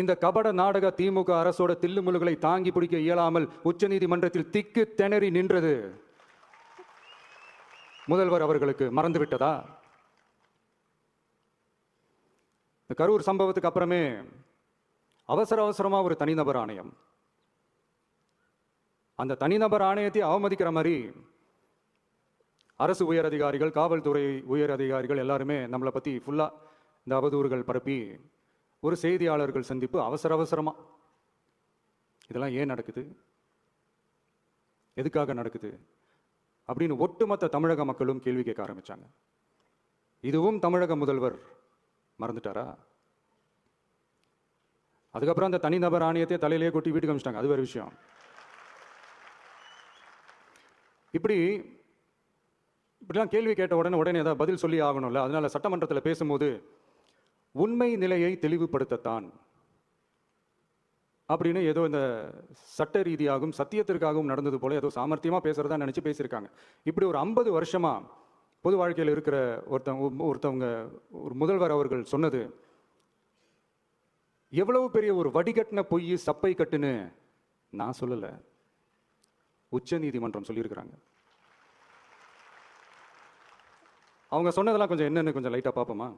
இந்த கபட நாடக திமுக அரசோட தில்லுமுழுகளை தாங்கி பிடிக்க இயலாமல் உச்சநீதிமன்றத்தில் திக்கு திணறி நின்றது. முதல்வர் அவர்களுக்கு மறந்துவிட்டதா? இந்த கரூர் சம்பவத்துக்கு அப்புறமே அவசர அவசரமா ஒரு தனிநபர் ஆணையம். அந்த தனிநபர் ஆணையத்தை அவமதிக்கிற மாதிரி அரசு உயர் அதிகாரிகள் காவல்துறை உயர் அதிகாரிகள் எல்லாருமே நம்மளை பத்தி ஃபுல்லா இந்த அவதூறுகள் பரப்பி ஒரு செய்தியாளர்கள் சந்திப்பு அவசர அவசரமாக இதெல்லாம் ஏன் நடக்குது? எதுக்காக நடக்குது? அப்படின்னு ஒட்டுமொத்த தமிழக மக்களும் கேள்வி கேட்க ஆரம்பிச்சாங்க. இதுவும் தமிழக முதல்வர் மறந்துட்டாரா? அதுக்கப்புறம் அந்த தனிநபர் ஆணையத்தை தலையிலேயே கொட்டி வீட்டுக்கு அமிச்சிட்டாங்க. அது வேறு விஷயம். இப்படி இப்படிலாம் கேள்வி கேட்ட உடனே உடனே ஏதாவது பதில் சொல்லி ஆகணும்ல. அதனால சட்டமன்றத்தில் பேசும்போது உண்மை நிலையை தெளிவுபடுத்தத்தான். அப்படின்னு ஏதோ இந்த சட்ட ரீதியாகவும் சத்தியத்திற்காகவும் நடந்தது போல ஏதோ சாமர்த்தியமாக பேசுறதா நினச்சி பேசியிருக்காங்க. இப்படி ஒரு ஐம்பது வருஷமாக பொது வாழ்க்கையில் இருக்கிற ஒருத்தவங்க ஒருத்தவங்க ஒரு முதல்வர் அவர்கள் சொன்னது எவ்வளவு பெரிய ஒரு வடிகட்டின பொய் சப்பை கட்டுன்னு நான் சொல்லலை. உச்ச நீதிமன்றம் சொல்லியிருக்கிறாங்க. அவங்க சொன்னதெல்லாம் கொஞ்சம் என்னென்னு கொஞ்சம் லைட்டாக பார்ப்போமா?